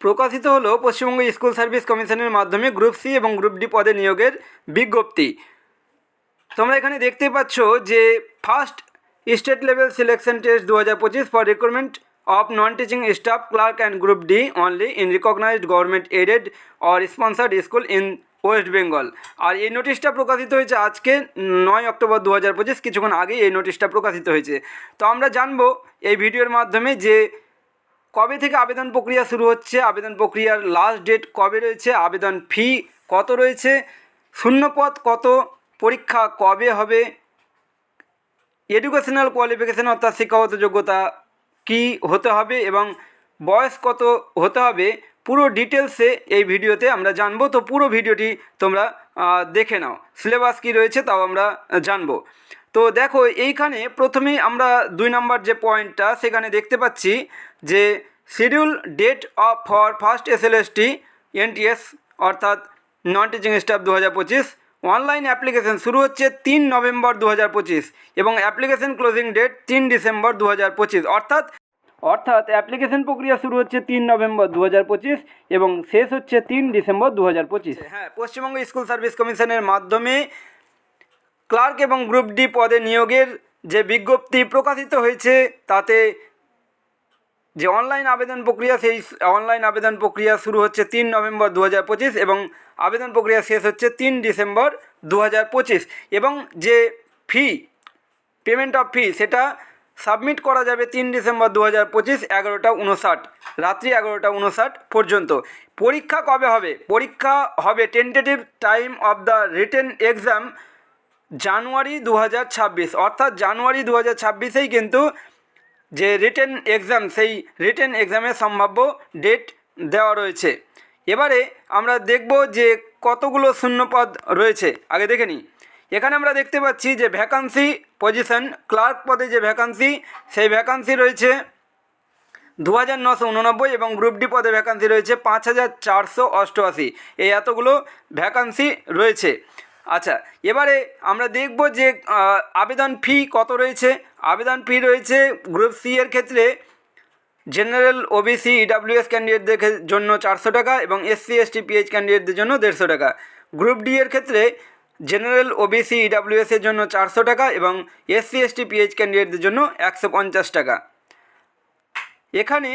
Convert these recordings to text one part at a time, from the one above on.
প্রকাশিত হলো Paschimbanga school service কমিশনের মাধ্যমে গ্রুপ সি এবং গ্রুপ ডি পদে নিয়োগের বিজ্ঞপ্তি। তোমরা এখানে দেখতে পাচ্ছ যে first state level selection test দু হাজার পঁচিশ for recruitment of non teaching staff clerk and group D only in recognised government aided or sponsored school in West Bengal আর এই নোটিশটা প্রকাশিত হয়েছে আজকে নয় অক্টোবর দু হাজার পঁচিশ, কিছুক্ষণ আগে এই নোটিশটা প্রকাশিত হয়েছে। তো আমরা জানব এই ভিডিওর মাধ্যমে যে কবে থেকে আবেদন প্রক্রিয়া শুরু হচ্ছে? আবেদন প্রক্রিয়ার লাস্ট ডেট কবে রয়েছে? আবেদন ফি কত রয়েছে? শূন্যপদ কত? পরীক্ষা কবে হবে? এডুকেশনাল কোয়ালিফিকেশান অর্থাৎ শিক্ষাগত যোগ্যতা কি হতে হবে এবং বয়স কত হতে হবে? পুরো ডিটেলসে এই ভিডিওতে আমরা জানব। তো পুরো ভিডিওটি তোমরা দেখে নাও। সিলেবাস কি রয়েছে তাও আমরা জানব। তো দেখো, এইখানে প্রথমেই আমরা দুই নম্বর যে পয়েন্টটা সেখানে দেখতে পাচ্ছি যে schedule date of for first S L S T NTS অর্থাৎ নন টিচিং স্টাফ দু হাজার পঁচিশ অনলাইন অ্যাপ্লিকেশন শুরু হচ্ছে তিন নভেম্বর দু হাজার পঁচিশ এবং অ্যাপ্লিকেশন ক্লোজিং ডেট তিন ডিসেম্বর দু হাজার পঁচিশ। অর্থাৎ অর্থাৎ অ্যাপ্লিকেশন প্রক্রিয়া শুরু হচ্ছে তিন নভেম্বর দু হাজার পঁচিশ এবং শেষ হচ্ছে তিন ডিসেম্বর দু হাজার পঁচিশ হ্যাঁ পশ্চিমবঙ্গ স্কুল সার্ভিস কমিশনের মাধ্যমে ক্লার্ক এবং গ্রুপ ডি পদে নিয়োগের যে বিজ্ঞপ্তি প্রকাশিত হয়েছে, তাতে যে অনলাইন আবেদন প্রক্রিয়া, সেই অনলাইন আবেদন প্রক্রিয়া শুরু হচ্ছে তিন নভেম্বর দু হাজার পঁচিশ এবং আবেদন প্রক্রিয়া শেষ হচ্ছে তিন ডিসেম্বর দু হাজার পঁচিশ এবং যে ফি পেমেন্ট অফ ফি সেটা সাবমিট করা যাবে তিন ডিসেম্বর দু হাজার পঁচিশ এগারোটা উনষাট রাত্রি এগারোটা উনষাট পর্যন্ত। পরীক্ষা কবে হবে? পরীক্ষা হবে tentative time of the written exam জানুয়ারি দু হাজার ছাব্বিশ। অর্থাৎ জানুয়ারি দু হাজার ছাব্বিশেই কিন্তু যে রিটেন এক্সাম সেই রিটেন এক্সামের সম্ভাব্য ডেট দেওয়া রয়েছে। এবারে আমরা দেখব যে কতগুলো শূন্যপদ রয়েছে। আগে দেখে নিই। এখানে আমরা দেখতে পাচ্ছি যে ভ্যাকান্সি পজিশন ক্লার্ক পদে যে ভ্যাকান্সি সেই ভ্যাকান্সি রয়েছে দু হাজার নশো উননব্বই এবং গ্রুপ ডি পদে ভ্যাকান্সি রয়েছে পাঁচ হাজার চারশো অষ্টআশি। এই এতগুলো ভ্যাকান্সি রয়েছে। আচ্ছা এবারে আমরা দেখব যে আবেদন ফি কত রয়েছে। আবেদন ফি রয়েছে গ্রুপ সি এর ক্ষেত্রে জেনারেল ওবিসি ইডাব্লিউএস ক্যান্ডিডেটদের জন্য চারশো টাকা এবং এসসি এসটি পিএইচ ক্যান্ডিডেটদের জন্য দেড়শো টাকা। গ্রুপ ডি এর ক্ষেত্রে জেনারেল ওবিসি ইডাব্লিউএস এর জন্য চারশো টাকা এবং এসসি এসটি পিএইচ ক্যান্ডিডেটদের জন্য একশো পঞ্চাশ টাকা। এখানে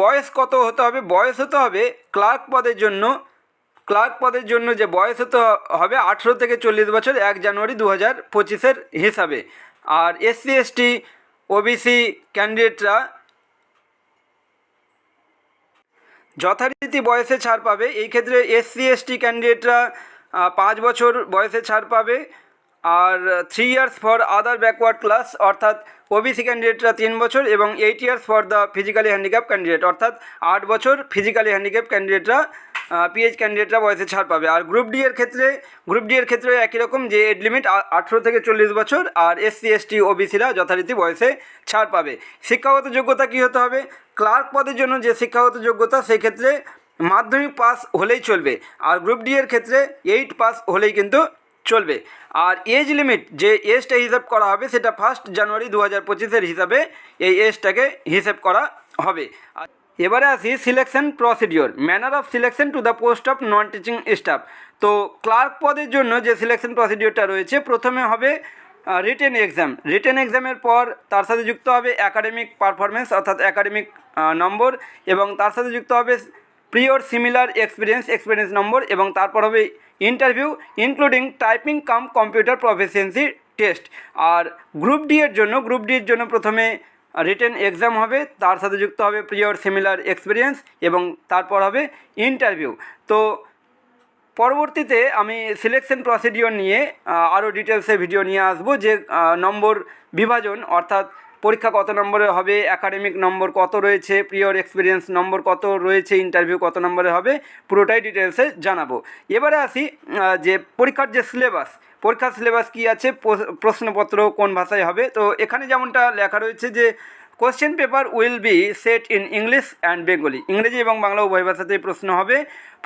বয়স কত হতে হবে? বয়স হতে হবে ক্লার্ক পদের জন্য, ক্লার্ক পদের জন্য যে বয়স হতে হবে আঠেরো থেকে চল্লিশ বছর এক জানুয়ারি দু হাজার পঁচিশের হিসাবে। আর এসসি এসটি, ওবিসি ক্যান্ডিডেটরা যথারীতি বয়সে ছাড় পাবে। এই ক্ষেত্রে এসসি এসটি ক্যান্ডিডেটরা পাঁচ বছর বয়সে ছাড় পাবে। আর three years for other backward class অর্থাৎ ওবিসি ক্যান্ডিডেটরা তিন বছর এবং eight years for the physically handicap candidate অর্থাৎ আট বছর ফিজিক্যালি হ্যান্ডিক্যাপ ক্যান্ডিডেটরা পিএইচ ক্যান্ডিডেটরা বয়সে ছাড় পাবে। আর গ্রুপ ডি এর ক্ষেত্রে গ্রুপ ডি এর ক্ষেত্রে একই রকম যে এড লিমিট আঠেরো থেকে চল্লিশ বছর, আর এসসি এসটি ওবিসিরা যথারীতি বয়সে ছাড় পাবে। শিক্ষাগত যোগ্যতা কী হতে হবে? ক্লার্ক পদের জন্য যে শিক্ষাগত যোগ্যতা, সেক্ষেত্রে মাধ্যমিক পাস হলেই চলবে আর গ্রুপ ডি এর ক্ষেত্রে এইট পাস হলেই কিন্তু চলবে। আর এজ লিমিট যে এজটা হিসাব করা হবে সেটা ফার্স্ট জানুয়ারি দু হাজার পঁচিশের হিসাবে এই এজটাকে হিসেব করা হবে। এবারে আসি selection procedure manner of selection to the post of non teaching staff তো ক্লার্ক পদের জন্য যে সিলেকশন প্রসিডিওরটা রয়েছে, প্রথমে হবে রিটেন এক্সাম রিটেন এক্সামের পর তার সাথে যুক্ত হবে অ্যাকাডেমিক পারফরমেন্স অর্থাৎ অ্যাকাডেমিক নম্বর এবং তার সাথে যুক্ত হবে prior similar experience experience number এবং তারপর হবে interview including typing cum computer proficiency test আর গ্রুপ ডি এর জন্য গ্রুপ ডির জন্য প্রথমে রিটেন এক্সাম হবে, তার সাথে যুক্ত হবে প্রিয়র সিমিলার এক্সপিরিয়েন্স এবং তারপর হবে ইন্টারভিউ তো পরবর্তীতে আমি সিলেকশন প্রসিডিওর নিয়ে আরও ডিটেলসে ভিডিও নিয়ে আসব যে নম্বর বিভাজন অর্থাৎ পরীক্ষা কত নম্বরে হবে একাডেমিক নম্বর কত রয়েছে প্রিয়র এক্সপিরিয়েন্স নম্বর কত রয়েছে ইন্টারভিউ কত নম্বরে হবে, পুরোটাই ডিটেলসে জানাব। এবারে আসি যে পরীক্ষার যে সিলেবাস পরীক্ষার সিলেবাস কী আছে প্রশ্নপত্র কোন ভাষায় হবে, তো এখানে যেমনটা লেখা রয়েছে যে question paper will be set in English and Bengali ইংরেজি এবং বাংলা উভয় ভাষাতেই প্রশ্ন হবে।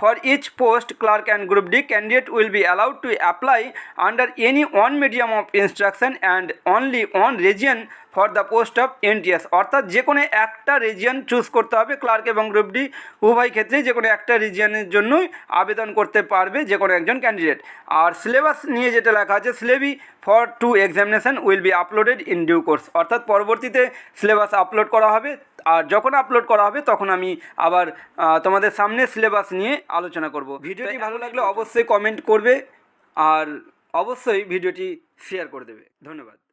For each post clerk and group D candidate will be allowed to apply under any one medium of instruction and only one region for the post of NTS. অর্থাৎ যে কোনো একটা রিজিয়ন চুজ করতে হবে ক্লার্ক এবং group D উভয় ক্ষেত্রেই যে কোনো একটা রিজিয়নের জন্যই আবেদন করতে পারবে যে কোনো একজন ক্যান্ডিডেট আর সিলেবাস নিয়ে যেটা লেখা আছে syllabi for two examination will be uploaded in due course অর্থাৎ পরবর্তীতে সিলেবাস আপলোড করা হবে আর যখন আপলোড করা হবে তখন আমি আবার তোমাদের সামনে সিলেবাস নিয়ে আলোচনা করব। ভিডিওটি ভালো লাগলে অবশ্যই কমেন্ট করবে আর অবশ্যই ভিডিওটি শেয়ার করে দেবে। ধন্যবাদ।